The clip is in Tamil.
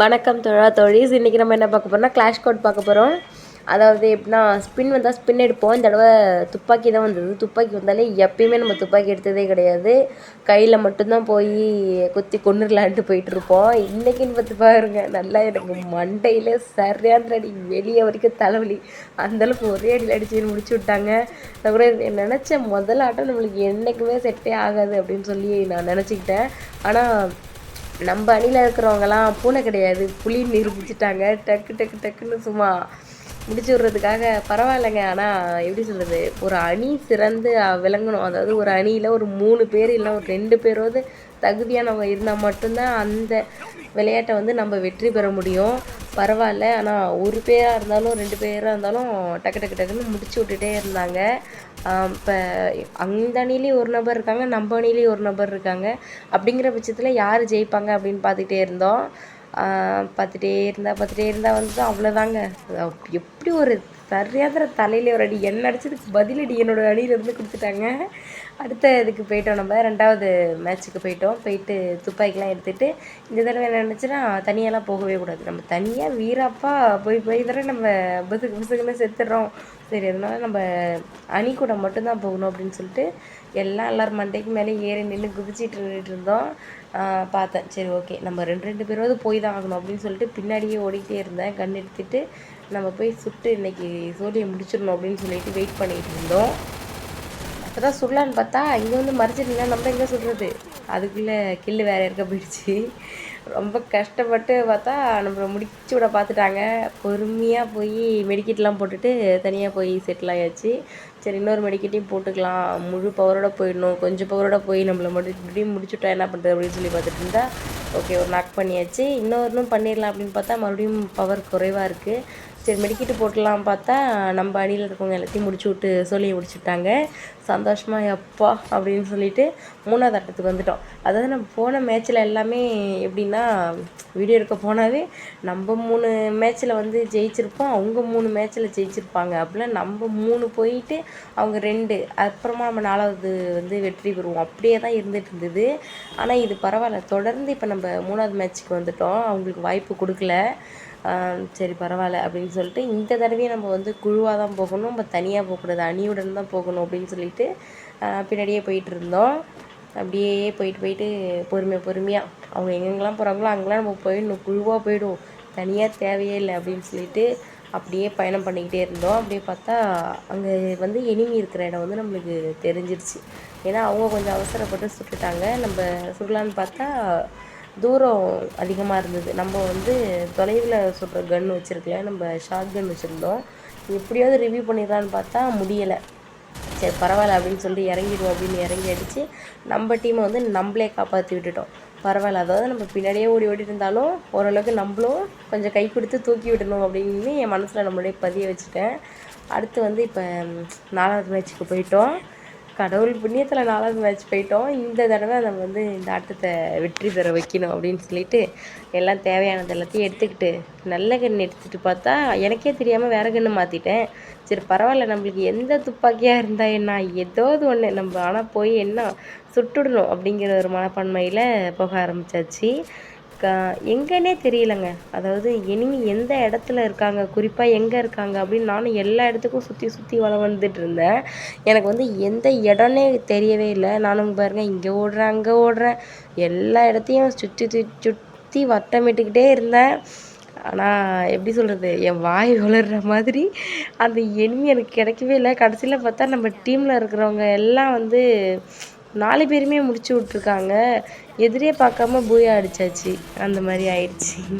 வணக்கம் தொழா. தொழிஸ் இன்றைக்கி நம்ம என்ன பார்க்க போகிறோம்னா கிளாஷ் கோட் பார்க்க போகிறோம் அதாவது எப்படின்னா ஸ்பின் வந்தால் ஸ்பின் எடுப்போம். இந்த தடவை துப்பாக்கி தான் வந்தது. துப்பாக்கி வந்தாலே எப்பயுமே நம்ம துப்பாக்கி எடுத்ததே கிடையாது. கையில் மட்டும்தான் போய் குத்தி கொண்டுலான்ட்டு போயிட்டுருப்போம் இன்றைக்கின்னு பார்த்து பாருங்க நல்லா எனக்கு மண்டையில் சரியான அடி வெளியே வரைக்கும் தலைவலி. அந்தளவுக்கு ஒரே அடியில் அடிச்சு முடிச்சு விட்டாங்க. நான் கூட நினச்சேன் முதல் ஆட்டம் நம்மளுக்கு என்றைக்குமே செட்டே ஆகாது அப்படின்னு சொல்லி நான் நினச்சிக்கிட்டேன். ஆனால் நம்ம அணியில் இருக்கிறவங்கலாம் பூனை கிடையாது. புளி நிரூபிச்சிட்டாங்க டக்கு டக்கு டக்குன்னு சும்மா முடிச்சு விட்றதுக்காக பரவாயில்லைங்க. ஆனால் எப்படி சொல்கிறது ஒரு அணி சிறந்து விளங்கணும். அதாவது ஒரு அணியில் ஒரு மூணு பேர் இல்லை ஒரு ரெண்டு பேராவது தகுதியானவங்க இருந்தால் மட்டும்தான் அந்த விளையாட்டை வந்து நம்ம வெற்றி பெற முடியும். பரவாயில்ல. ஆனால் ஒரு பேராக இருந்தாலும் ரெண்டு பேராக இருந்தாலும் டக்கு டக்கு டக்குன்னு முடிச்சு விட்டுட்டே இருந்தாங்க. இப்போ அந்த அணிலேயும் ஒரு நபர் இருக்காங்க நம்ம அணிலேயும் ஒரு நபர் இருக்காங்க. அப்படிங்கிற பட்சத்தில் யார் ஜெயிப்பாங்க அப்படின்னு பார்த்துக்கிட்டே இருந்தோம். பார்த்துட்டே இருந்தால் பார்த்துட்டே இருந்தால் வந்து அவ்வளோதாங்க எப்படி ஒரு சரியாதர தலையில் ஒரு அடி என்ன அடிச்சதுக்கு பதிலடி என்னோட அணியிலேருந்து கொடுத்துட்டாங்க. அடுத்த இதுக்கு போயிட்டோம் நம்ம. ரெண்டாவது மேட்ச்சுக்கு போயிட்டோம். போயிட்டு துப்பாக்கிலாம் எடுத்துகிட்டு இந்த தடவை என்ன நினச்சுன்னா தனியாலாம் போகவே கூடாது. நம்ம தனியாக வீராப்பா போய் போய் தடவை நம்ம புசுக்கு புசுக்குன்னு செத்துடுறோம் சரி அதனால நம்ம அணி கூட மட்டும்தான் போகணும் அப்படின்னு சொல்லிட்டு எல்லாம் எல்லோரும் மண்டைக்கு மேலே ஏறி நின்று குதிச்சிட்டு நின்றுட்டு இருந்தோம். பார்த்தேன். சரி ஓகே. நம்ம ரெண்டு ரெண்டு பேராவது போய் தான் ஆகணும் அப்படின்னு சொல்லிட்டு பின்னாடியே ஓடிக்கிட்டே இருந்தேன். கண் எடுத்துகிட்டு நம்ம போய் சுட்டு இன்றைக்கி சோழியை முடிச்சிடணும் அப்படின்னு சொல்லிட்டு வெயிட் பண்ணிகிட்டு இருந்தோம். அப்போ தான் சுடலான்னு பார்த்தா இங்கே வந்து மறைச்சிருந்தா நம்ம எங்கே சுடுறது அதுக்குள்ளே கில்லு வேறு இருக்க போயிடுச்சு. ரொம்ப கஷ்டப்பட்டு பார்த்தா நம்மளை முடிச்சு விட பார்த்துட்டாங்க. பொறுமையாக போய் மெடிக்கெட்லாம் போட்டுட்டு தனியாக போய் செட்டில் ஆயாச்சு. சரி இன்னொரு மெடிக்கெட்டையும் போட்டுக்கலாம். முழு பவரோட போயிடணும். கொஞ்சம் பவரோட போய் நம்மளை மறுபடியும் முடிச்சுட்டா என்ன பண்ணுறது அப்படின்னு சொல்லி பார்த்துட்டு இருந்தா ஓகே ஒரு நாக் பண்ணியாச்சு. இன்னொருனும் பண்ணிடலாம் அப்படின்னு பார்த்தா மறுபடியும் பவர் குறைவாக இருக்குது சரி மெடிக்கிட்டு போட்டலாம் பார்த்தா நம்ம அணியில் இருக்கவங்க எல்லாத்தையும் முடிச்சு விட்டு சொல்லி முடிச்சுட்டாங்க. சந்தோஷமாக எப்பா அப்படின்னு சொல்லிட்டு மூணாவது ஆட்டத்துக்கு வந்துட்டோம். அதாவது நம்ம போன மேட்ச்சில் எல்லாமே எப்படின்னா வீடியோ எடுக்க போனாவே நம்ம மூணு மேட்ச்சில் வந்து ஜெயிச்சிருப்போம். அவங்க மூணு மேட்ச்சில் ஜெயிச்சிருப்பாங்க. அப்படிலாம் நம்ம மூணு போயிட்டு அவங்க ரெண்டு அப்புறமா நம்ம நாலாவது வந்து வெற்றி பெறுவோம். அப்படியே தான் இருந்துகிட்டு இருந்தது. ஆனால் இது பரவாயில்ல. தொடர்ந்து இப்போ நம்ம மூணாவது மேட்ச்சுக்கு வந்துட்டோம். அவங்களுக்கு வாய்ப்பு கொடுக்கல. சரி பரவாயில்ல அப்படின்னு சொல்லிட்டு இந்த தடவையும் நம்ம வந்து குழுவாக தான் போகணும். நம்ம தனியாக போகக்கூடாது. அணியுடன் தான் போகணும் அப்படின்னு சொல்லிட்டு பின்னாடியே போயிட்டு இருந்தோம். அப்படியே போயிட்டு போயிட்டு பொறுமையாக பொறுமையாக அவங்க எங்கெங்கெல்லாம் போகிறாங்களோ அங்கெல்லாம் நம்ம போயிடணும். குழுவாக போயிடுவோம். தனியாக தேவையே இல்லை அப்படின்னு சொல்லிட்டு அப்படியே பயணம் பண்ணிக்கிட்டே இருந்தோம். அப்படியே பார்த்தா அங்கே வந்து எனிமி இருக்கிற இடம் வந்து நம்மளுக்கு தெரிஞ்சிருச்சு. ஏன்னா அவங்க கொஞ்சம் அவசரப்பட்டு சுட்டுட்டாங்க. நம்ம சுடலான்னு பார்த்தா தூரம் அதிகமாக இருந்தது. நம்ம வந்து தொலைவில் சுடுற கன் வச்சுருக்கல நம்ம ஷார்ட் கன் வச்சுருந்தோம். எப்படியாவது ரிவ்யூ பண்ணிடலான்னு பார்த்தா முடியலை. சரி பரவாயில்ல அப்படின்னு சொல்லிட்டு இறங்கிடுவோம் அப்படின்னு இறங்கி அடித்து நம்ம டீமை வந்து நம்மளே காப்பாற்றி விட்டுட்டோம். பரவாயில்ல. அதாவது நம்ம பின்னாடியே ஓடி ஓடி இருந்தாலும் ஓரளவுக்கு நம்மளும் கொஞ்சம் கை கொடுத்து தூக்கி விடணும் அப்படின்னு என் மனசில் நம்மளே பதிய வச்சுட்டேன். அடுத்து வந்து இப்போ நாலாவது மேட்ச்சுக்கு போயிட்டோம். கடவுள் புண்ணியத்தில் நாலாவது மேட்ச் போயிட்டோம். இந்த தடவை நம்ம வந்து இந்த ஆட்டத்தை வெற்றி பெற வைக்கணும் அப்படின்னு சொல்லிட்டு எல்லாம் தேவையானது எல்லாத்தையும் எடுத்துக்கிட்டு நல்ல கன்று எடுத்துகிட்டு பார்த்தா எனக்கே தெரியாமல் வேறு கன்று மாற்றிட்டேன் சரி பரவாயில்ல நம்மளுக்கு எந்த துப்பாக்கியாக இருந்தால் என்ன ஏதாவது ஒன்று நம்ம ஆனால் போய் என்ன சுட்டுடணும் அப்படிங்கிற ஒரு மனப்பான்மையில் போக ஆரம்பித்தாச்சு க எங்கன்னே தெரியலங்க. அதாவது எனிமி எந்த இடத்துல இருக்காங்க? குறிப்பாக எங்கே இருக்காங்க? அப்படின்னு நானும் எல்லா இடத்துக்கும் சுற்றி சுற்றி வளம் வந்துட்டு இருந்தேன். எனக்கு வந்து எந்த இடம்னே தெரியவே இல்லை. நானும் பாருங்கள் இங்கே ஓடுறேன் அங்கே ஓடுறேன். எல்லா இடத்தையும் சுற்றி சுற்றி வட்டமிட்டுக்கிட்டே இருந்தேன். ஆனால் எப்படி சொல்கிறது என் வாய் வளர்கிற மாதிரி அந்த எனிமி எனக்கு கிடைக்கவே இல்லை. கடைசியில் பார்த்தா நம்ம டீமில் இருக்கிறவங்க எல்லாம் வந்து நாலு பேருமே முடிச்சு விட்ருக்காங்க எதிரே பார்க்காம பூயா அடிச்சாச்சு. அந்த மாதிரி ஆயிடுச்சு.